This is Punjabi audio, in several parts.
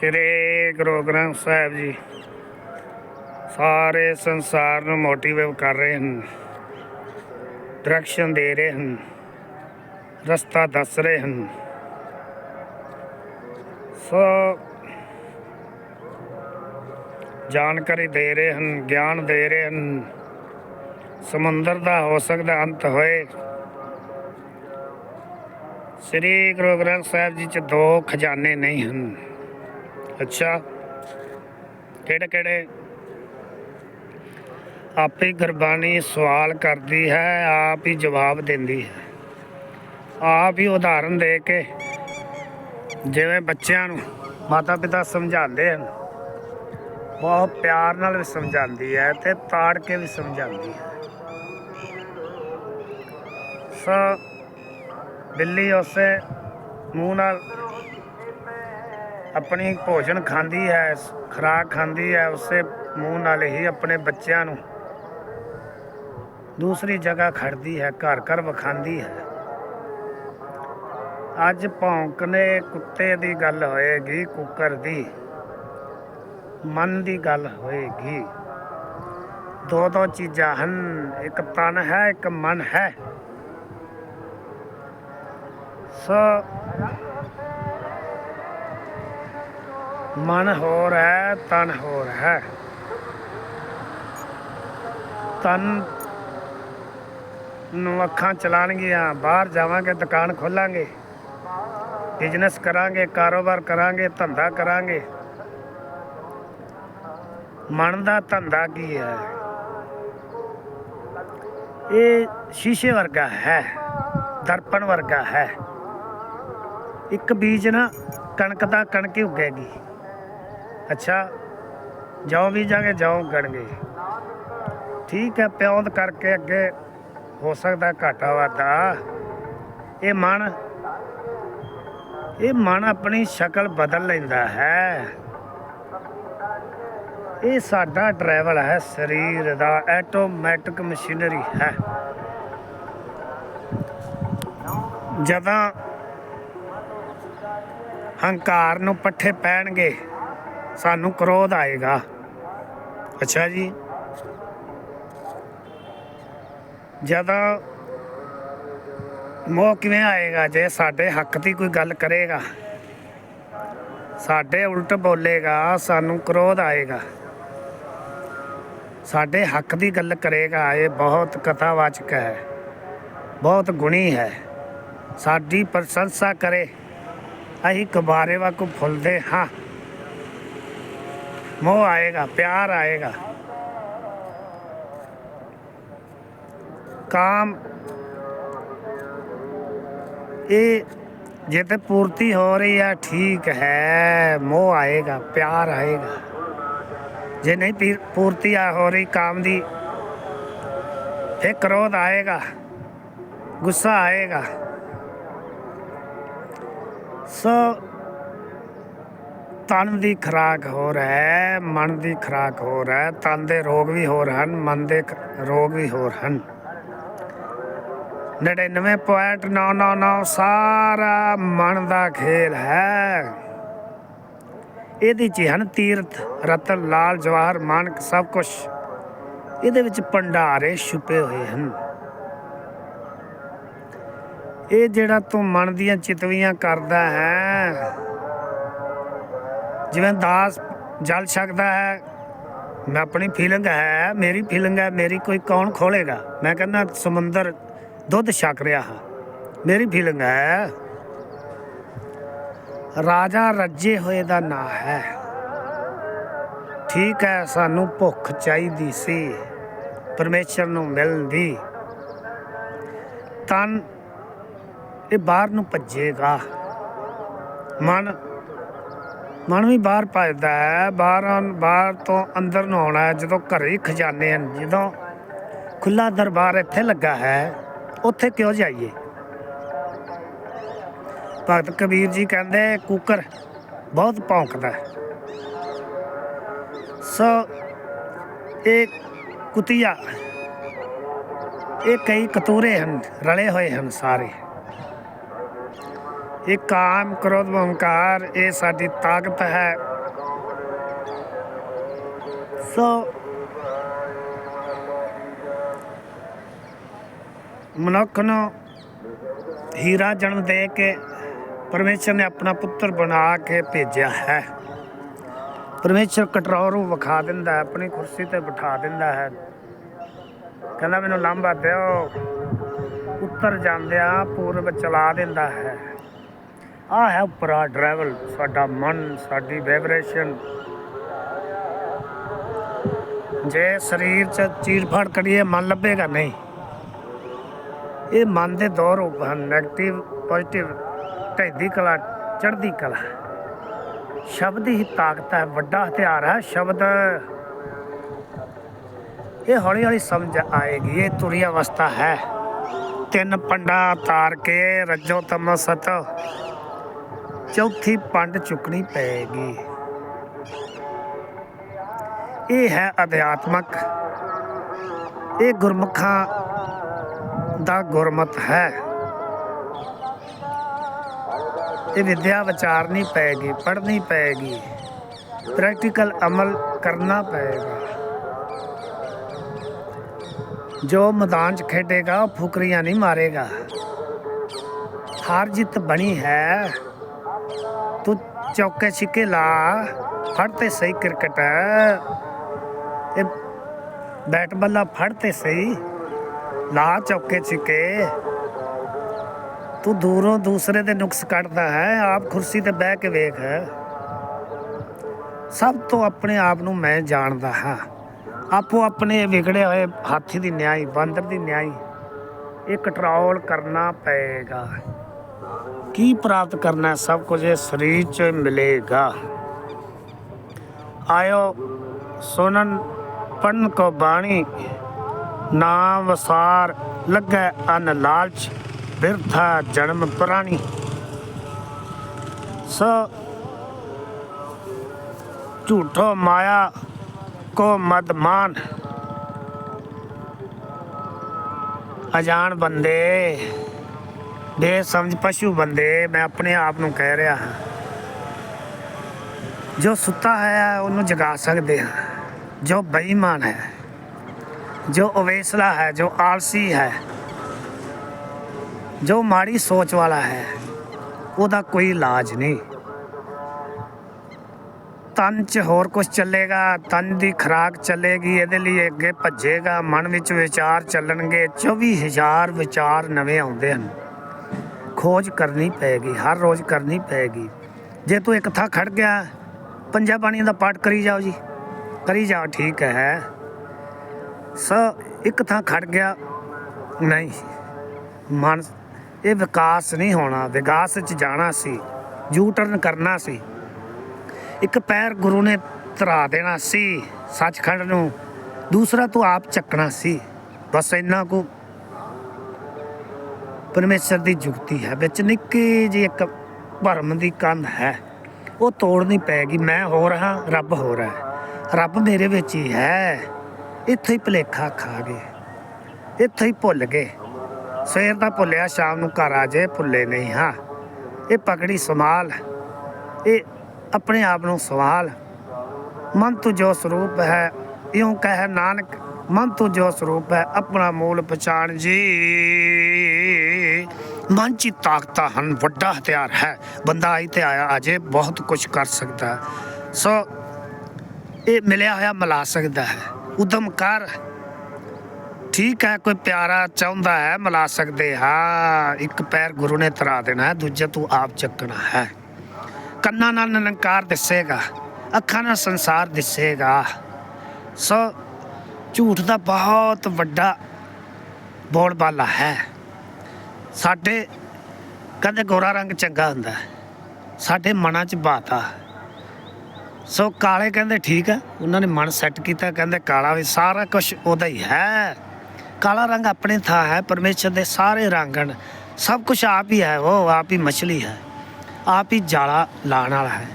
ਸ੍ਰੀ ਗੁਰੂ ਗ੍ਰੰਥ ਸਾਹਿਬ ਜੀ ਸਾਰੇ ਸੰਸਾਰ ਨੂੰ ਮੋਟੀਵੇਟ ਕਰ ਰਹੇ ਹਨ ਡਾਇਰੈਕਸ਼ਨ ਦੇ ਰਹੇ ਹਨ, ਰਸਤਾ ਦੱਸ ਰਹੇ ਹਨ। ਸੋ ਜਾਣਕਾਰੀ ਦੇ ਰਹੇ ਹਨ, ਗਿਆਨ ਦੇ ਰਹੇ ਹਨ, ਸਮੁੰਦਰ ਦਾ ਹੋ ਸਕਦਾ ਅੰਤ ਹੋਏ। ਸ੍ਰੀ ਗੁਰੂ ਗ੍ਰੰਥ ਸਾਹਿਬ ਜੀ ਚ ਦੋ ਖਜ਼ਾਨੇ ਨਹੀਂ ਹਨ। ਅੱਛਾ। ਕਿਹੜੇ ਕਿਹੜੇ? ਆਪੇ ਗੁਰਬਾਣੀ ਸਵਾਲ ਕਰਦੀ ਹੈ, ਆਪ ਹੀ ਜਵਾਬ ਦਿੰਦੀ ਹੈ। ਆਪ ਹੀ ਉਦਾਹਰਨ ਦੇ ਕੇ ਜਿਵੇਂ ਬੱਚਿਆਂ ਨੂੰ ਮਾਤਾ ਪਿਤਾ ਸਮਝਾਉਂਦੇ ਹਨ, ਬਹੁਤ ਪਿਆਰ ਨਾਲ ਵੀ ਸਮਝਾਉਂਦੀ ਹੈ ਤੇ ਤਾੜ ਕੇ ਵੀ ਸਮਝਾਉਂਦੀ ਹੈ। ਸੋ ਬਿੱਲੀ ਉਸੇ ਮੂੰਹ ਨਾਲ ਆਪਣੀ ਭੋਜਨ ਖਾਂਦੀ ਹੈ, ਖੁਰਾਕ ਖਾਂਦੀ ਹੈ, ਉਸੇ ਮੂੰਹ ਨਾਲ ਹੀ ਆਪਣੇ ਬੱਚਿਆਂ ਨੂੰ। ਦੂਸਰੀ ਜਗ੍ਹਾ ਖੜਦੀ ਹੈ, ਘਰ ਘਰ ਵਿਖਾਉਂਦੀ ਹੈ। ਅੱਜ ਭੌਂਕਨੇ ਕੁੱਤੇ ਦੀ ਗੱਲ ਹੋਏਗੀ, ਕੁੱਕਰ ਦੀ। ਮਨ ਦੀ ਗੱਲ ਹੋਏਗੀ। ਦੋ ਦੋ ਚੀਜ਼ਾਂ ਹਨ, ਇੱਕ ਤਨ ਹੈ, ਇੱਕ ਮਨ ਹੈ। ਸੋ ਮਨ ਹੋਰ ਹੈ, ਤਨ ਹੋਰ ਹੈ। ਤਨ ਨੂੰ ਅੱਖਾਂ ਚਲਾਣਗੀਆਂ, ਬਾਹਰ ਜਾਵਾਂਗੇ, ਦੁਕਾਨ ਖੋਲਾਂਗੇ। ਬਿਜ਼ਨਸ ਕਰਾਂਗੇ, ਕਾਰੋਬਾਰ ਕਰਾਂਗੇ, ਧੰਦਾ ਕਰਾਂਗੇ। ਮਨ ਦਾ ਧੰਦਾ ਕੀ ਹੈ? ਇਹ ਸ਼ੀਸ਼ੇ ਵਰਗਾ ਹੈ, ਦਰਪਣ ਵਰਗਾ ਹੈ। ਇੱਕ ਬੀਜ ਨਾ ਕਣਕ ਦਾ ਕਣਕ ਹੀ ਉੱਗੇਗੀ। ਅੱਛਾ ਜਾਓ ਬੀਜਾਂਗੇ ਜਾਓ ਗਣਗੇ। ਠੀਕ ਹੈ ਪਿਆਉਂਦ ਕਰਕੇ ਅੱਗੇ ਹੋ ਸਕਦਾ ਘਾਟਾ ਵਾਧਾ। ਇਹ ਮਨ ਇਹ ਮਨ ਆਪਣੀ ਸ਼ਕਲ ਬਦਲ ਲੈਂਦਾ ਹੈ। ਇਹ ਸਾਡਾ ਡਰਾਈਵਰ ਹੈ, ਸਰੀਰ ਦਾ ਆਟੋਮੈਟਿਕ ਮਸ਼ੀਨਰੀ ਹੈ। ਜਦੋਂ ਹੰਕਾਰ ਨੂੰ ਪੱਠੇ ਪੈਣਗੇ ਸਾਨੂੰ ਕ੍ਰੋਧ ਆਏਗਾ। ਅੱਛਾ ਜੀ। ਜਦੋਂ ਮੋਹ ਕਿਵੇਂ ਆਏਗਾ? ਜੇ ਸਾਡੇ ਹੱਕ ਦੀ ਕੋਈ ਗੱਲ ਕਰੇਗਾ, ਸਾਡੇ ਉਲਟ ਬੋਲੇਗਾ, ਸਾਨੂੰ ਕ੍ਰੋਧ ਆਏਗਾ। ਸਾਡੇ ਹੱਕ ਦੀ ਗੱਲ ਕਰੇਗਾ, ਇਹ ਬਹੁਤ ਕਥਾਵਾਚਕ ਹੈ। ਬਹੁਤ ਗੁਣੀ ਹੈ। ਸਾਡੀ ਪ੍ਰਸ਼ੰਸਾ ਕਰੇ। ਅਸੀਂ ਕਬਾਰੇ ਵਾਂਗੂ ਫੁੱਲਦੇ ਹਾਂ। ਮੋਹ ਆਏਗਾ, ਪਿਆਰ ਆਏਗਾ। ਕਾਮ, ਇਹ ਜੇ ਤੇ ਪੂਰਤੀ ਹੋ ਰਹੀ ਹੈ ਠੀਕ ਹੈ, ਮੋਹ ਆਏਗਾ, ਪਿਆਰ ਆਏਗਾ। ਜੇ ਨਹੀਂ ਪੂਰਤੀ ਆ ਹੋ ਰਹੀ, ਕਾਮ ਦੀ, ਫਿਰ ਕ੍ਰੋਧ ਆਏਗਾ, ਗੁੱਸਾ ਆਏਗਾ। ਸੋ ਤਨ ਦੀ ਖਰਾਕ ਹੋ ਹੈ ਮਨ ਦੀ ਖਰਾਕ ਹੋ ਹੈ ਤਨ ਦੇ ਰੋਗ ਵੀ ਹੋਰ ਹਨ, ਮਨ ਦੇ ਰੋਗ ਵੀ ਹੋਰ ਹਨ। 99.999 ਸਾਰਾ ਮਨ ਦਾ ਖੇਲ ਹੈ। ਇਹਦੇ ਚ ਹਨ ਤੀਰਥ, ਰਤਨ, ਲਾਲ, ਜਵਾਹਰ, ਮਾਨਕ, ਸਭ ਕੁਝ ਇਹਦੇ ਵਿੱਚ ਭੰਡਾਰੇ ਛੁਪੇ ਹੋਏ ਹਨ। ਇਹ ਜਿਹੜਾ ਤੂੰ ਮਨ ਦੀਆਂ ਚਿਤਵੀਆਂ ਕਰਦਾ ਹੈ ਜਿਵੇਂ ਦਾਸ ਜਲ ਸਕਦਾ ਹੈ, ਮੈਂ ਆਪਣੀ ਫੀਲਿੰਗ ਹੈ, ਮੇਰੀ ਫੀਲਿੰਗ ਹੈ, ਮੇਰੀ ਕੋਈ ਕੌਣ ਖੋਲੇਗਾ ਮੈਂ ਕਹਿੰਦਾ, ਸਮੁੰਦਰ ਦੁੱਧ ਛਕ ਰਿਹਾ ਹਾਂ। ਮੇਰੀ ਫੀਲਿੰਗ ਹੈ, ਰਾਜਾ ਰੱਜੇ ਹੋਏ ਦਾ ਨਾਂ ਹੈ। ਠੀਕ ਹੈ, ਸਾਨੂੰ ਭੁੱਖ ਚਾਹੀਦੀ ਸੀ, ਪਰਮੇਸ਼ਰ ਨੂੰ ਮਿਲਣ ਦੀ ਤਨ ਇਹ ਬਾਹਰ ਨੂੰ ਭੱਜੇਗਾ। ਮਨ ਮਨ ਵੀ ਬਾਹਰ ਭੱਜਦਾ ਹੈ, ਬਾਹਰ ਬਾਹਰ ਤੋਂ ਅੰਦਰ ਨੂੰ ਆਉਣਾ ਹੈ, ਜਦੋਂ ਘਰੇ ਹੀ ਖਜ਼ਾਨੇ ਹਨ, ਜਦੋਂ ਖੁੱਲਾ ਦਰਬਾਰ ਇੱਥੇ ਲੱਗਾ ਹੈ, ਉੱਥੇ ਕਿਉਂ ਜਾਈਏ? ਭਗਤ ਕਬੀਰ ਜੀ ਕਹਿੰਦੇ, ਕੁੱਕਰ ਬਹੁਤ ਭੌਂਕਦਾ ਹੈ। ਸੋ ਇਹ ਕੁਤੀਆ, ਇਹ ਕਈ ਕਤੂਰੇ ਹਨ, ਰਲੇ ਹੋਏ ਹਨ ਸਾਰੇ। ਇਹ ਕਾਮ ਕ੍ਰੋਧ ਹੰਕਾਰ ਇਹ ਸਾਡੀ ਤਾਕਤ ਹੈ। ਸੋ ਮਨੁੱਖ ਨੂੰ ਹੀਰਾ ਜਨਮ ਦੇ ਕੇ ਪਰਮੇਸ਼ਰ ਨੇ ਆਪਣਾ ਪੁੱਤਰ ਬਣਾ ਕੇ ਭੇਜਿਆ ਹੈ। ਪਰਮੇਸ਼ਰ ਕਟੋਰ ਨੂੰ ਵਿਖਾ ਦਿੰਦਾ ਹੈ ਆਪਣੀ ਕੁਰਸੀ ਤੇ ਬਿਠਾ ਦਿੰਦਾ ਹੈ। ਕਹਿੰਦਾ ਮੈਨੂੰ ਲਾਂਭਾ ਦਿਓ। ਉੱਤਰ ਜਾਂਦਿਆਂ ਪੂਰਬ ਚਲਾ ਦਿੰਦਾ ਹੈ। ਆ ਹੈ ਉੱਪਰਾ ਡਰਾਈਵਲ ਸਾਡਾ ਮਨ, ਸਾਡੀ ਵਾਈਬ੍ਰੇਸ਼ਨ ਜੇ ਸਰੀਰ ਚ ਚੀਰ ਫੜ ਕਰੀਏ, ਮਨ ਲੱਭੇਗਾ ਨਹੀਂ। ਇਹ ਮਨ ਦੇ ਦੋ ਰੂਪ ਹਨ 네ਗੇਟਿਵ ਪੋਜ਼ਿਟਿਵ ਢੈਦੀ ਕਲਾ, ਚੜ੍ਹਦੀ ਕਲਾ। ਸ਼ਬਦ ਹੀ ਤਾਕਤ ਹੈ, ਵੱਡਾ ਹਥਿਆਰ ਹੈ, ਸ਼ਬਦ। ਇਹ ਹੌਲੀ ਹੌਲੀ ਸਮਝ ਆਏਗੀ, ਇਹ ਤੁਰੀ ਅਵਸਥਾ ਹੈ। ਤਿੰਨ ਪੰਡਾ ਤਾਰ ਕੇ, ਰੱਜੋ ਤਮ ਸਤ ਚੌਥੀ ਪੰਡ ਚੁੱਕਣੀ ਪਏਗੀ ਇਹ ਹੈ ਅਧਿਆਤਮਕ। ਇਹ ਗੁਰਮੁਖਾਂ ਦਾ ਗੁਰਮਤ ਹੈ। ਇਹ ਵਿਦਿਆ ਵਿਚਾਰਨੀ ਪਏਗੀ ਪੜ੍ਹਨੀ ਪਏਗੀ ਪ੍ਰੈਕਟੀਕਲ ਅਮਲ ਕਰਨਾ ਪਏਗਾ ਜੋ ਮੈਦਾਨ 'ਚ ਖੇਡੇਗਾ, ਉਹ ਫੁਕਰੀਆਂ ਨਹੀਂ ਮਾਰੇਗਾ। ਹਾਰ ਜਿੱਤ ਬਣੀ ਹੈ। ਤੂੰ ਚੌਕੇ ਛਿੱਕੇ ਲਾ, ਫੜ ਤੇ ਸਹੀ ਕ੍ਰਿਕਟ। ਇਹ ਬੈਟ ਬੱਲਾ ਫੜ ਤੇ ਸਹੀ, ਲਾ ਚੌਕੇ ਛਿੱਕੇ। ਤੂੰ ਦੂਰੋਂ ਦੂਸਰੇ ਦੇ ਨੁਕਸ ਕੱਢਦਾ ਹੈ, ਆਪ ਕੁਰਸੀ ਤੇ ਬਹਿ ਕੇ ਵੇਖ। ਸਭ ਤੋਂ ਆਪਣੇ ਆਪ ਨੂੰ ਮੈਂ ਜਾਣਦਾ ਹਾਂ। ਆਪੋ ਆਪਣੇ ਵਿਗੜੇ ਹੋਏ ਹਾਥੀ ਦੀ ਨਿਆਈ, ਬਾਂਦਰ ਦੀ ਨਿਆਈ, ਇਹ ਕੰਟਰੋਲ ਕਰਨਾ ਪਏਗਾ। ਕੀ ਪ੍ਰਾਪਤ ਕਰਨਾ ਸਭ ਕੁਝ ਇਹ ਸਰੀਰ ਚ ਮਿਲੇਗਾ। ਆਇਓ, ਸੁਨਨ ਪਨ ਕੋ ਬਾਣੀ ਨਾ ਵਸਾਰ, ਲੱਗੈ ਅਨ ਲਾਲਚ ਬਿਰਥਾ ਜਨਮ ਪ੍ਰਾਣੀ। ਸੋ ਝੂਠੋ ਮਾਇਆ ਕੋ ਮਦ ਮਾਨ। ਬੰਦੇ। ਬੰਦੇ ਬੇਸਮਝ ਪਸ਼ੂ ਬੰਦੇ, ਮੈਂ ਆਪਣੇ ਆਪ ਨੂੰ ਕਹਿ ਰਿਹਾ ਹਾਂ। ਜੋ ਸੁੱਤਾ ਹੈ, ਉਹਨੂੰ ਜਗਾ ਸਕਦੇ ਹਾਂ। ਜੋ ਬੇਈਮਾਨ ਹੈ, ਜੋ ਅਵੇਸਲਾ ਹੈ, ਜੋ ਆਲਸੀ ਹੈ, ਜੋ ਮਾੜੀ ਸੋਚ ਵਾਲਾ ਹੈ, ਉਹਦਾ ਕੋਈ ਇਲਾਜ ਨਹੀਂ। ਤਨ 'ਚ ਹੋਰ ਕੁਝ ਚੱਲੇਗਾ, ਤਨ ਦੀ ਖਰਾਕ ਚੱਲੇਗੀ, ਇਹਦੇ ਲਈ ਅੱਗੇ ਭੱਜੇਗਾ, ਮਨ ਵਿੱਚ ਵਿਚਾਰ ਚੱਲਣਗੇ 24000 ਵਿਚਾਰ ਨਵੇਂ ਆਉਂਦੇ ਹਨ। ਖੋਜ ਕਰਨੀ ਪਏਗੀ ਹਰ ਰੋਜ਼ ਕਰਨੀ ਪਏਗੀ ਜੇ ਤੂੰ ਇੱਕ ਥਾਂ ਖੜ ਗਿਆ, ਪੰਜਾਂ ਬਾਣੀਆਂ ਦਾ ਪਾਠ ਕਰੀ ਜਾਓ ਜੀ। ਕਰੀ ਜਾਓ, ਠੀਕ ਹੈ। ਸ, ਇੱਕ ਥਾਂ ਖੜ ਗਿਆ, ਨਹੀਂ। ਮਨ, ਇਹ ਵਿਕਾਸ ਨਹੀਂ ਹੋਣਾ। ਵਿਕਾਸ 'ਚ ਜਾਣਾ ਸੀ। ਯੂ ਟਰਨ ਕਰਨਾ ਸੀ। ਇੱਕ ਪੈਰ ਗੁਰੂ ਨੇ ਧਰਾ ਦੇਣਾ ਸੀ, ਸੱਚਖੰਡ ਨੂੰ। ਦੂਸਰਾ ਤੂੰ ਆਪ ਚੱਕਣਾ ਸੀ। ਬਸ ਇੰਨਾ ਕੁ ਪਰਮੇਸ਼ਰ ਦੀ ਜੁਗਤੀ ਹੈ, ਵਿੱਚ ਨਿੱਕੀ ਜਿਹੀ ਇੱਕ ਭਰਮ ਦੀ ਕੰਧ ਹੈ। ਉਹ ਤੋੜਨੀ ਪੈਗੀ, ਮੈਂ ਹੋ ਰਹਾ ਰੱਬ ਹੋ ਰਹਾ ਹੈ। ਰੱਬ ਮੇਰੇ ਵਿੱਚ ਹੀ ਹੈ। ਇੱਥੇ ਹੀ ਭਲੇਖਾ ਖਾ ਗਏ। ਇੱਥੇ ਹੀ ਭੁੱਲ ਗਏ। ਸਵੇਰ ਦਾ ਭੁੱਲਿਆ, ਸ਼ਾਮ ਨੂੰ ਘਰ ਆ ਜੇ, ਭੁੱਲੇ ਨਹੀਂ ਹਾਂ। ਇਹ ਪਕੜੀ ਸੰਭਾਲ ਇਹ ਆਪਣੇ ਆਪ ਨੂੰ ਸਵਾਲ ਮਨ ਤੂੰ ਜੋ ਸਰੂਪ ਹੈ, ਇਉਂ ਕਹਿ ਨਾਨਕ ਮਨ ਤੂੰ ਜੋ ਸਰੂਪ ਹੈ, ਆਪਣਾ ਮੂਲ ਪਛਾਣ ਜੀ। ਮਨ ਚ ਤਾਕਤਾਂ ਹਨ, ਵੱਡਾ ਹਥਿਆਰ ਹੈ। ਬੰਦਾ ਆਈ ਤੇ ਆਇਆ, ਅਜੇ ਬਹੁਤ ਕੁਝ ਕਰ ਸਕਦਾ ਸੋ, ਇਹ ਮਿਲਿਆ ਹੋਇਆ ਮਿਲਾ ਸਕਦਾ ਹੈ। ਉਦਮ ਕਰ। ਠੀਕ ਹੈ, ਕੋਈ ਪਿਆਰਾ ਚਾਹੁੰਦਾ ਹੈ, ਮਿਲਾ ਸਕਦੇ ਹਾਂ। ਇੱਕ ਪੈਰ ਗੁਰੂ ਨੇ ਤਰਾ ਦੇਣਾ ਹੈ, ਦੂਜਾ ਤੂੰ ਆਪ ਚੱਕਣਾ ਹੈ। ਕੰਨਾਂ ਨਾਲ ਨਿਰੰਕਾਰ ਦਿਸੇਗਾ, ਅੱਖਾਂ ਨਾਲ ਸੰਸਾਰ ਦਿਸੇਗਾ। ਸੋ ਝੂਠ ਦਾ ਬਹੁਤ ਵੱਡਾ ਬੋਲਬਾਲਾ ਹੈ। ਸਾਡੇ ਕਹਿੰਦੇ ਗੋਰਾ ਰੰਗ ਚੰਗਾ ਹੁੰਦਾ ਸਾਡੇ ਮਨਾਂ 'ਚ ਬਾਤਾ ਸੋ ਕਾਲੇ ਕਹਿੰਦੇ ਠੀਕ ਹੈ ਉਹਨਾਂ ਨੇ ਮਨ ਸੈੱਟ ਕੀਤਾ, ਕਹਿੰਦੇ ਕਾਲਾ ਵੀ ਸਾਰਾ ਕੁਝ ਉਹਦਾ ਹੀ ਹੈ। ਕਾਲਾ ਰੰਗ ਆਪਣੇ ਥਾਂ ਹੈ, ਪਰਮੇਸ਼ਰ ਦੇ ਸਾਰੇ ਰੰਗ ਹਨ। ਸਭ ਕੁਝ ਆਪ ਹੀ ਹੈ, ਉਹ ਆਪ ਹੀ ਮਛਲੀ ਹੈ। ਆਪ ਹੀ ਜਾਲਾ ਲਾਣ ਵਾਲਾ ਹੈ।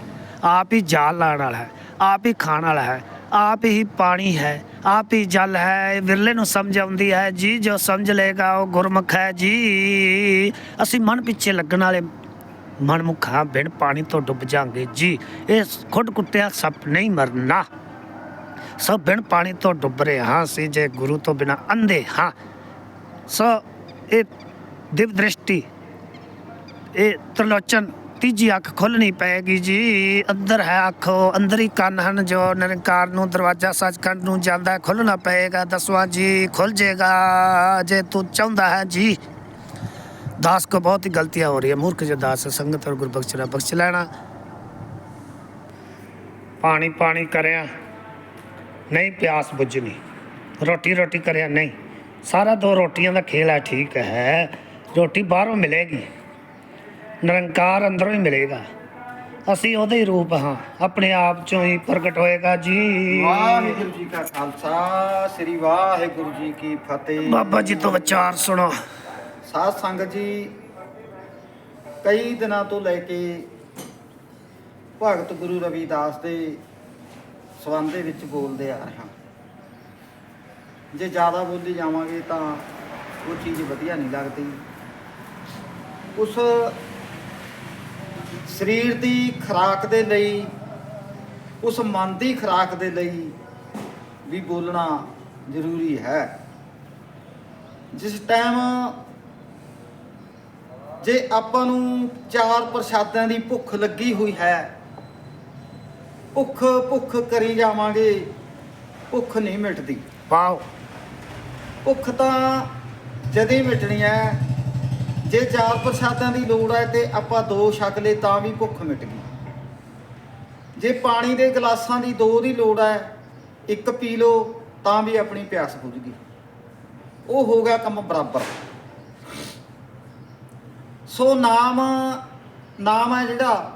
ਆਪ ਹੀ ਜਾਲ ਲਾਣ ਵਾਲਾ ਹੈ। ਆਪ ਹੀ ਖਾਣ ਵਾਲਾ ਹੈ। ਆਪ ਹੀ ਪਾਣੀ ਹੈ, ਆਪ ਹੀ ਜਲ ਹੈ, ਵਿਰਲੇ ਨੂੰ ਸਮਝ ਆਉਂਦੀ ਹੈ, ਜੀ ਜੋ ਸਮਝ ਲਏਗਾ ਉਹ ਗੁਰਮੁਖ ਹੈ ਜੀ। ਅਸੀਂ ਮਨ ਪਿੱਛੇ ਲੱਗਣ ਵਾਲੇ ਮਨਮੁਖਾਂ ਬਿਨ ਪਾਣੀ ਤੋਂ ਡੁੱਬ ਜਾਾਂਗੇ ਜੀ। ਇਹ ਖੁੱਡ ਕੁੱਤਿਆ ਸੱਪ ਨਹੀਂ ਮਰਨਾ। ਸਭ ਬਿਨ ਪਾਣੀ ਤੋਂ ਡੁੱਬ ਰਹੇ ਹਾਂ ਸੀ ਜੇ ਗੁਰੂ ਤੋਂ ਬਿਨਾ ਅੰਧੇ ਹਾਂ। ਸੋ ਇਹ ਦਿਵ ਦ੍ਰਿਸ਼ਟੀ, ਇਹ ਤ੍ਰਿਲੋਚਨ ਤੀਜੀ ਅੱਖ ਖੁੱਲਣੀ ਪੈਗੀ ਜੀ। ਅੰਦਰ ਹੈ ਅੱਖ ਅੰਦਰ ਹੀ ਕੰਨ ਹਨ ਜੋ ਨਿਰੰਕਾਰ ਨੂੰ ਦਰਵਾਜ਼ਾ ਸੱਚ ਸੱਚਖੰਡ ਨੂੰ ਜਾਂਦਾ ਖੁੱਲਣਾ ਪਏਗਾ, ਦਸਵਾਂ ਜੀ ਖੁੱਲ ਜਾਏਗਾ ਜੇ ਤੂੰ ਚਾਹੁੰਦਾ ਹੈ ਜੀ। ਦਾਸ ਕੋ ਬਹੁਤ ਹੀ ਗਲਤੀਆਂ ਹੋ ਰਹੀਆਂ ਹੈ ਮੂਰਖ ਜੇ ਦਾਸ ਸੰਗਤ ਔਰ ਗੁਰਬਖਸ਼ਣਾ ਬਖਸ਼ ਲੈਣਾ। ਪਾਣੀ ਪਾਣੀ ਕਰਿਆ, ਨਹੀਂ ਪਿਆਸ ਬੁੱਝਣੀ। ਰੋਟੀ ਰੋਟੀ ਕਰਿਆ, ਨਹੀਂ। ਸਾਰਾ ਦੋ ਰੋਟੀਆਂ ਦਾ ਖੇਲ ਹੈ, ਠੀਕ ਹੈ। ਰੋਟੀ ਬਾਹਰੋਂ ਮਿਲੇਗੀ। ਨਿਰੰਕਾਰ ਅੰਦਰੋਂ ਹੀ ਮਿਲੇਗਾ। ਅਸੀਂ ਉਹਦੇ ਹੀ ਰੂਪ ਹਾਂ। ਆਪਣੇ ਆਪ ਚੋਂ ਹੀ ਪ੍ਰਗਟ ਹੋਏਗਾ ਜੀ। ਵਾਹਿਗੁਰੂ ਜੀ ਕਾ ਖਾਲਸਾ ਸ੍ਰੀ ਵਾਹਿਗੁਰੂ ਜੀ ਕੀ ਫਤਿਹ। ਬਾਬਾ ਜੀ ਤੋਂ ਵਿਚਾਰ ਸੁਣੋ। ਸਾਧ ਸੰਗਤ ਜੀ ਕਈ ਦਿਨਾਂ ਤੋਂ ਲੈ ਕੇ ਭਗਤ ਗੁਰੂ ਰਵਿਦਾਸ ਦੇ ਸਬੰਧ ਦੇ ਵਿੱਚ ਬੋਲਦੇ ਆ ਰਹੇ ਹਾਂ। ਜੇ ਜ਼ਿਆਦਾ ਬੋਲੀ ਜਾਵਾਂਗੇ ਤਾਂ ਉਹ ਚੀਜ਼ ਵਧੀਆ ਨਹੀਂ ਲੱਗਦੀ। ਉਸ ਸਰੀਰ ਦੀ ਖੁਰਾਕ ਦੇ ਲਈ ਉਸ ਮਨ ਦੀ ਖੁਰਾਕ ਦੇ ਲਈ ਵੀ ਬੋਲਣਾ ਜ਼ਰੂਰੀ ਹੈ। ਜਿਸ ਟਾਈਮ ਜੇ ਆਪਾਂ ਨੂੰ ਚਾਰ ਪ੍ਰਸ਼ਾਦਿਆਂ ਦੀ ਭੁੱਖ ਲੱਗੀ ਹੋਈ ਹੈ ਭੁੱਖ ਭੁੱਖ ਕਰੀ ਜਾਵਾਂਗੇ ਭੁੱਖ ਨਹੀਂ ਮਿਟਦੀ। ਵਾਓ। ਭੁੱਖ ਤਾਂ ਜਦੇ ਮਿਟਣੀ ਹੈ ਜੇ ਚਾਰ ਪ੍ਰਸ਼ਾਦਾਂ ਦੀ ਲੋੜ ਹੈ ਤੇ ਆਪਾਂ ਦੋ ਛਕ ਲਏ ਤਾਂ ਵੀ ਭੁੱਖ ਮਿਟ ਗਈ। ਜੇ ਪਾਣੀ ਦੇ ਗਲਾਸਾਂ ਦੀ ਦੋ ਦੀ ਲੋੜ ਹੈ, ਇੱਕ ਪੀ ਲਓ ਤਾਂ ਵੀ ਆਪਣੀ ਪਿਆਸ ਬੁਝ ਗਈ। ਉਹ ਹੋ ਗਿਆ ਕੰਮ ਬਰਾਬਰ। ਸੋ ਨਾਮ ਨਾਮ ਹੈ ਜਿਹੜਾ,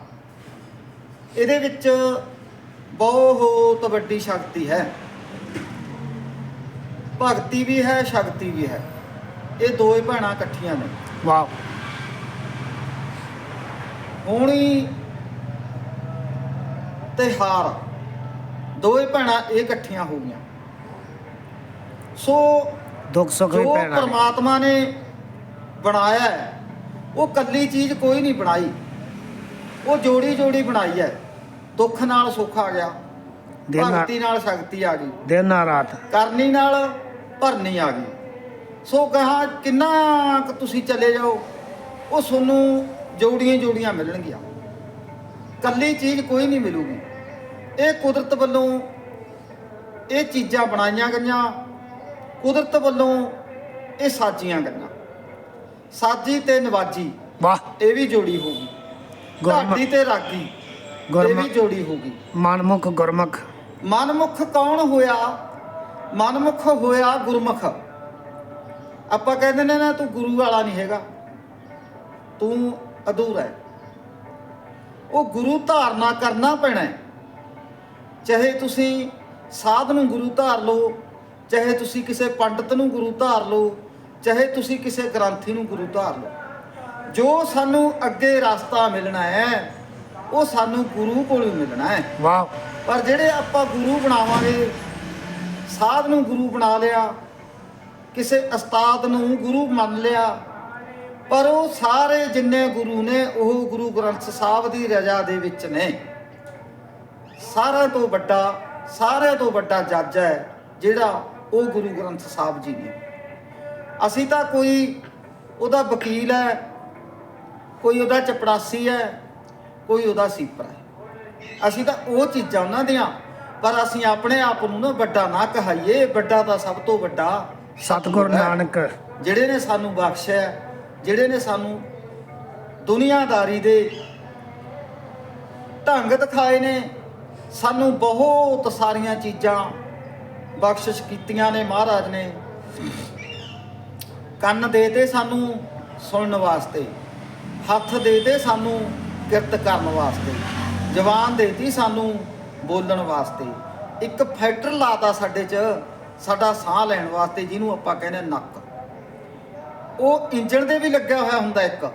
ਇਹਦੇ ਵਿੱਚ ਬਹੁਤ ਵੱਡੀ ਸ਼ਕਤੀ ਹੈ। ਭਗਤੀ ਵੀ ਹੈ, ਸ਼ਕਤੀ ਵੀ ਹੈ। ਇਹ ਦੋਏ ਭੈਣਾਂ ਇਕੱਠੀਆਂ ਨੇ। ਵਾਓ। ਹੋਣੀ ਤੇ ਹਾਰ ਦੋਏ ਭੈਣਾਂ ਇਹ ਇਕੱਠੀਆਂ ਹੋ ਗਈਆਂ। ਸੋ ਦੁੱਖ ਸੁੱਖ ਵੀ ਜੋ ਪੈਣਾ ਹੈ। ਪਰਮਾਤਮਾ ਨੇ ਬਣਾਇਆ ਹੈ ਉਹ ਕੱਲੀ ਚੀਜ਼ ਕੋਈ ਨਹੀਂ ਬਣਾਈ। ਉਹ ਜੋੜੀ ਜੋੜੀ ਬਣਾਈ ਹੈ। ਦੁੱਖ ਨਾਲ ਸੁੱਖ ਆ ਗਿਆ। ਦਿਨ ਨਾਲ ਭਗਤੀ ਨਾਲ ਸ਼ਕਤੀ ਆ ਗਈ। ਦਿਨ ਨਾਲ ਰਾਤ। ਕਰਨੀ ਨਾਲ ਭਰਨੀ ਆ ਗਈ। ਸੋ ਕਹਾ ਕਿੰਨਾ ਕੁ ਤੁਸੀਂ ਚਲੇ ਜਾਓ ਉਹ ਤੁਹਾਨੂੰ ਜੋੜੀਆਂ ਜੋੜੀਆਂ ਮਿਲਣਗੀਆਂ। ਕੱਲੀ ਚੀਜ਼ ਕੋਈ ਨਹੀਂ ਮਿਲੂਗੀ। ਇਹ ਕੁਦਰਤ ਵੱਲੋਂ ਇਹ ਚੀਜ਼ਾਂ ਬਣਾਈਆਂ ਗਈਆਂ ਕੁਦਰਤ ਵੱਲੋਂ ਇਹ ਸਾਜੀਆਂ ਗਈਆਂ। ਸਾਜੀ ਤੇ ਨਵਾਜੀ ਵਾਹ। ਇਹ ਵੀ ਜੋੜੀ ਹੋਗੀ ਗੁਰਮੁਖ ਢਾਡੀ ਤੇ ਰਾਗੀ ਇਹ ਵੀ ਗੁਰਮੁਖ ਜੋੜੀ ਹੋਗੀ ਮਨਮੁਖ ਗੁਰਮੁਖ। ਮਨਮੁਖ ਕੌਣ ਹੋਇਆ? ਮਨਮੁਖ ਹੋਇਆ ਗੁਰਮੁਖ। ਆਪਾਂ ਕਹਿੰਦੇ ਨੇ ਨਾ ਤੂੰ ਗੁਰੂ ਵਾਲਾ ਨਹੀਂ ਹੈਗਾ। ਤੂੰ ਅਧੂਰਾ ਹੈ। ਉਹ ਗੁਰੂ ਧਾਰਨਾ ਕਰਨਾ ਪੈਣਾ ਹੈ। ਚਾਹੇ ਤੁਸੀਂ ਸਾਧ ਨੂੰ ਗੁਰੂ ਧਾਰ ਲਓ ਚਾਹੇ ਤੁਸੀਂ ਕਿਸੇ ਪੰਡਤ ਨੂੰ ਗੁਰੂ ਧਾਰ ਲਓ ਚਾਹੇ ਤੁਸੀਂ ਕਿਸੇ ਗ੍ਰੰਥੀ ਨੂੰ ਗੁਰੂ ਧਾਰ ਲਓ। ਜੋ ਸਾਨੂੰ ਅੱਗੇ ਰਸਤਾ ਮਿਲਣਾ ਹੈ ਉਹ ਸਾਨੂੰ ਗੁਰੂ ਕੋਲੋਂ ਮਿਲਣਾ ਹੈ। ਵਾਹ। ਪਰ ਜਿਹੜੇ ਆਪਾਂ ਗੁਰੂ ਬਣਾਵਾਂਗੇ ਸਾਧ ਨੂੰ ਗੁਰੂ ਬਣਾ ਲਿਆ ਕਿਸੇ ਉਸਤਾਦ ਨੂੰ ਗੁਰੂ ਮੰਨ ਲਿਆ। ਪਰ ਉਹ ਸਾਰੇ ਜਿੰਨੇ ਗੁਰੂ ਨੇ, ਉਹ ਗੁਰੂ ਗ੍ਰੰਥ ਸਾਹਿਬ ਦੀ ਰਜ਼ਾ ਦੇ ਵਿੱਚ ਨੇ। ਸਾਰਿਆਂ ਤੋਂ ਵੱਡਾ, ਸਾਰਿਆਂ ਤੋਂ ਵੱਡਾ ਜੱਜ ਹੈ ਜਿਹੜਾ ਉਹ ਗੁਰੂ ਗ੍ਰੰਥ ਸਾਹਿਬ ਜੀ ਨੇ। ਅਸੀਂ ਤਾਂ ਕੋਈ ਉਹਦਾ ਵਕੀਲ ਹੈ, ਕੋਈ ਉਹਦਾ ਚਪੜਾਸੀ ਹੈ, ਕੋਈ ਉਹਦਾ ਸੀਪਰ ਹੈ। ਅਸੀਂ ਤਾਂ ਉਹ ਚੀਜ਼ਾਂ ਉਹਨਾਂ ਦੀਆਂ, ਪਰ ਅਸੀਂ ਆਪਣੇ ਆਪ ਨੂੰ ਨਾ ਵੱਡਾ ਨਾ ਕਹਾਈਏ। ਵੱਡਾ ਤਾਂ ਸਭ ਤੋਂ ਵੱਡਾ ਸਤਿਗੁਰ। ਨਾਨਕ ਜਿਹੜੇ ਨੇ ਸਾਨੂੰ ਬਖਸ਼ਿਆ ਜਿਹੜੇ ਨੇ ਸਾਨੂੰ ਦੁਨੀਆਦਾਰੀ ਦੇ ਢੰਗ ਦਿਖਾਏ ਨੇ ਸਾਨੂੰ ਬਹੁਤ ਸਾਰੀਆਂ ਚੀਜ਼ਾਂ ਬਖਸ਼ਿਸ਼ ਕੀਤੀਆਂ ਨੇ ਮਹਾਰਾਜ ਨੇ ਕੰਨ ਦੇ ਤੇ ਸਾਨੂੰ ਸੁਣਨ ਵਾਸਤੇ ਹੱਥ ਦੇ ਤੇ ਸਾਨੂੰ ਕਿਰਤ ਕਰਨ ਵਾਸਤੇ ਜ਼ਬਾਨ ਦੇਤੀ ਸਾਨੂੰ ਬੋਲਣ ਵਾਸਤੇ ਇੱਕ ਫੈਕਟਰ ਲਾਤਾ ਸਾਡੇ 'ਚ ਸਾਡਾ ਸਾਹ ਲੈਣ ਵਾਸਤੇ ਜਿਹਨੂੰ ਆਪਾਂ ਕਹਿੰਦੇ ਨੱਕ। ਉਹ ਇੰਜਣ ਦੇ ਵੀ ਲੱਗਿਆ ਹੋਇਆ ਹੁੰਦਾ ਇੱਕ।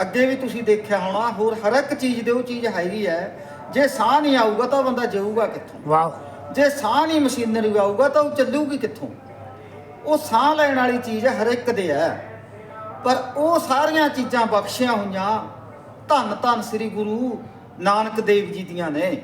ਅੱਗੇ ਵੀ ਤੁਸੀਂ ਦੇਖਿਆ ਹੋਣਾ ਹੋਰ ਹਰ ਇੱਕ ਚੀਜ਼ ਦੇ ਉਹ ਚੀਜ਼ ਹੈਗੀ ਹੈ। ਜੇ ਸਾਹ ਨਹੀਂ ਆਊਗਾ ਤਾਂ ਬੰਦਾ ਜਾਊਗਾ ਕਿੱਥੋਂ? ਵਾਹ। ਜੇ ਸਾਹ ਨਹੀਂ ਮਸ਼ੀਨਰੀ ਆਊਗਾ ਤਾਂ ਉਹ ਚੱਲੂਗੀ ਕਿੱਥੋਂ? ਉਹ ਸਾਹ ਲੈਣ ਵਾਲੀ ਚੀਜ਼ ਹਰ ਇੱਕ ਦੇ ਹੈ। ਪਰ ਉਹ ਸਾਰੀਆਂ ਚੀਜ਼ਾਂ ਬਖਸ਼ੀਆਂ ਹੋਈਆਂ ਧੰਨ ਧੰਨ ਸ੍ਰੀ ਗੁਰੂ ਨਾਨਕ ਦੇਵ ਜੀ ਦੀਆਂ ਨੇ।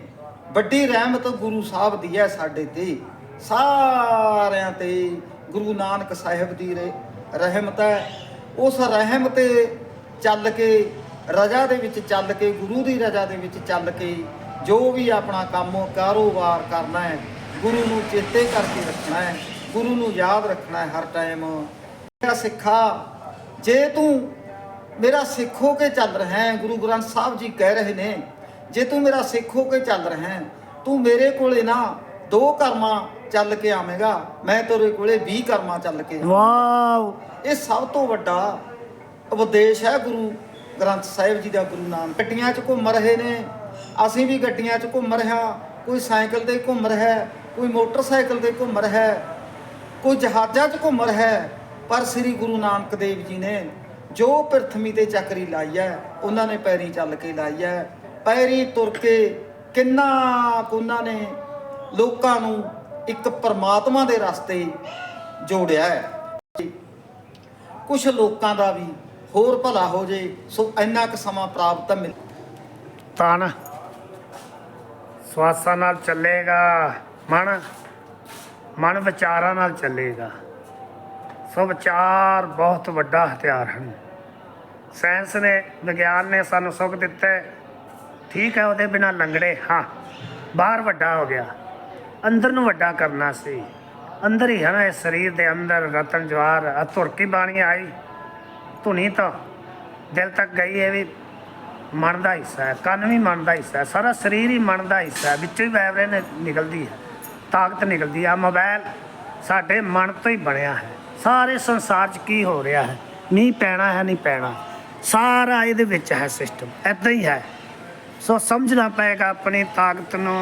ਵੱਡੀ ਰਹਿਮਤ ਗੁਰੂ ਸਾਹਿਬ ਦੀ ਹੈ ਸਾਡੇ ਤੇ। ਸਾਰਿਆਂ ਤੇ ਗੁਰੂ ਨਾਨਕ ਸਾਹਿਬ ਦੀ ਰਹਿ- ਰਹਿਮਤ ਹੈ। ਉਸ ਰਹਿਮ ਤੇ ਚੱਲ ਕੇ, ਰਜਾ ਦੇ ਵਿੱਚ ਚੱਲ ਕੇ, ਗੁਰੂ ਦੀ ਰਜਾ ਦੇ ਵਿੱਚ ਚੱਲ ਕੇ ਜੋ ਵੀ ਆਪਣਾ ਕੰਮ ਕਾਰੋਬਾਰ ਕਰਨਾ ਹੈ, ਗੁਰੂ ਨੂੰ ਚੇਤੇ ਕਰਕੇ ਰੱਖਣਾ ਹੈ, ਗੁਰੂ ਨੂੰ ਯਾਦ ਰੱਖਣਾ ਹੈ ਹਰ ਟਾਈਮ। ਮੇਰਾ ਸਿੱਖਾ, ਜੇ ਤੂੰ ਮੇਰਾ ਸਿੱਖ ਹੋ ਕੇ ਚੱਲ ਰਿਹਾ ਹੈ, ਗੁਰੂ ਗ੍ਰੰਥ ਸਾਹਿਬ ਜੀ ਕਹਿ ਰਹੇ ਨੇ, ਜੇ ਤੂੰ ਮੇਰਾ ਸਿੱਖ ਹੋ ਕੇ ਚੱਲ ਰਿਹਾ ਹੈ, ਤੂੰ ਮੇਰੇ ਕੋਲੇ ਨਾ ਦੋ ਕਰਮਾਂ ਚੱਲ ਕੇ ਆਵੇਂਗਾ ਮੈਂ ਤੇਰੇ ਕੋਲੇ 20 ਕਰਮਾਂ ਚੱਲ ਕੇ। ਵਾਓ ਇਹ ਸਭ ਤੋਂ ਵੱਡਾ ਉਪਦੇਸ਼ ਹੈ ਗੁਰੂ ਗ੍ਰੰਥ ਸਾਹਿਬ ਜੀ ਦਾ ਗੁਰੂ ਨਾਨਕ ਗੱਡੀਆਂ 'ਚ ਘੁੰਮ ਰਹੇ ਨੇ ਅਸੀਂ ਵੀ ਗੱਡੀਆਂ 'ਚ ਘੁੰਮ ਰਿਹਾ ਕੋਈ ਸਾਈਕਲ ਤੇ ਘੁੰਮ ਰਿਹਾ ਕੋਈ ਮੋਟਰਸਾਈਕਲ ਤੇ ਘੁੰਮ ਰਿਹਾ ਕੋਈ ਜਹਾਜ਼ਾਂ 'ਚ ਘੁੰਮ ਰਿਹਾ। ਪਰ ਸ੍ਰੀ ਗੁਰੂ ਨਾਨਕ ਦੇਵ ਜੀ ਨੇ ਜੋ ਪ੍ਰਥਮੀ ਤੇ ਚੱਕਰੀ ਲਾਈ ਹੈ ਉਹਨਾਂ ਨੇ ਪੈਰੀ ਚੱਲ ਕੇ ਲਾਈ ਹੈ ਪੈਰੀ ਤੁਰ ਕੇ ਕਿੰਨਾ ਕੁ ਉਹਨਾਂ ਨੇ ਲੋਕਾਂ ਨੂੰ ਇੱਕ ਪਰਮਾਤਮਾ ਦੇ ਰਸਤੇ ਜੋੜਿਆ ਹੈ। ਕੁਝ ਲੋਕਾਂ ਦਾ ਵੀ ਹੋਰ ਭਲਾ ਹੋ ਜੇ, ਸੋ ਇੰਨਾ ਕੁ ਸਮਾਂ ਪ੍ਰਾਪਤ ਮਿਲ ਤਨ, ਸਵਾਸਾਂ ਨਾਲ ਚੱਲੇਗਾ, ਮਨ ਮਨ ਵਿਚਾਰਾਂ ਨਾਲ ਚੱਲੇਗਾ। ਸੋ ਵਿਚਾਰ ਬਹੁਤ ਵੱਡਾ ਹਥਿਆਰ ਹਨ। ਸਾਇੰਸ ਨੇ, ਵਿਗਿਆਨ ਨੇ ਸਾਨੂੰ ਸੁੱਖ ਦਿੱਤਾ ਠੀਕ ਹੈ, ਉਹਦੇ ਬਿਨਾ ਲੰਗੜੇ, ਹਾਂ, ਬਾਹਰ ਵੱਡਾ ਹੋ ਗਿਆ। ਅੰਦਰ ਨੂੰ ਵੱਡਾ ਕਰਨਾ ਸੀ। ਅੰਦਰ ਹੀ ਹੈ ਨਾ ਇਸ ਸਰੀਰ ਦੇ ਅੰਦਰ ਰਤਨ, ਜਵਾਰ ਆ ਧੁਰ ਕੀ ਬਾਣੀ ਆਈ। ਧੁਨੀ ਤਾਂ ਦਿਲ ਤੱਕ ਗਈ ਹੈ ਵੀ ਮਨ ਦਾ ਹਿੱਸਾ ਹੈ, ਕੰਨ ਵੀ ਮਨ ਦਾ ਹਿੱਸਾ ਹੈ, ਸਾਰਾ ਸਰੀਰ ਹੀ ਮਨ ਦਾ ਹਿੱਸਾ ਹੈ, ਵਿੱਚੋਂ ਹੀ ਵਾਇਬਰੇਸ਼ਨ ਨਿਕਲਦੀ ਹੈ, ਤਾਕਤ ਨਿਕਲਦੀ ਆ ਮੋਬਾਈਲ ਸਾਡੇ ਮਨ ਤੋਂ ਹੀ ਬਣਿਆ ਹੈ। ਸਾਰੇ ਸੰਸਾਰ 'ਚ ਕੀ ਹੋ ਰਿਹਾ ਹੈ? ਮੀਂਹ ਪੈਣਾ ਹੈ, ਨਹੀਂ ਪੈਣਾ? ਸਾਰਾ ਇਹਦੇ ਵਿੱਚ ਹੈ ਸਿਸਟਮ ਐਦਾਂ ਹੀ ਹੈ। ਸੋ ਸਮਝਣਾ ਪਏਗਾ ਆਪਣੀ ਤਾਕਤ ਨੂੰ।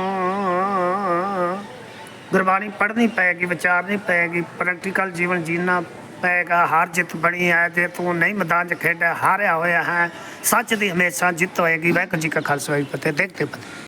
ਗੁਰਬਾਣੀ ਪੜ੍ਹਨੀ ਪਏਗੀ ਵਿਚਾਰਨੀ ਪਏਗੀ ਪ੍ਰੈਕਟੀਕਲ ਜੀਵਨ ਜੀਣਾ ਪਏਗਾ ਹਾਰ ਜਿੱਤ ਬਣੀ ਹੈ, ਜੇ ਤੂੰ ਨਹੀਂ ਮੈਦਾਨ 'ਚ ਖੇਡਿਆ, ਹਾਰਿਆ ਹੋਇਆ ਹੈ, ਸੱਚ ਦੀ ਹਮੇਸ਼ਾ ਜਿੱਤ ਹੋਏਗੀ। ਵਾਹਿਗੁਰੂ ਜੀ ਕਾ ਖਾਲਸਾ, ਵਾਹਿਗੁਰੂ ਜੀ ਕੀ ਫਤਿਹ, ਦੇਖਦੇ ਪਤੇ।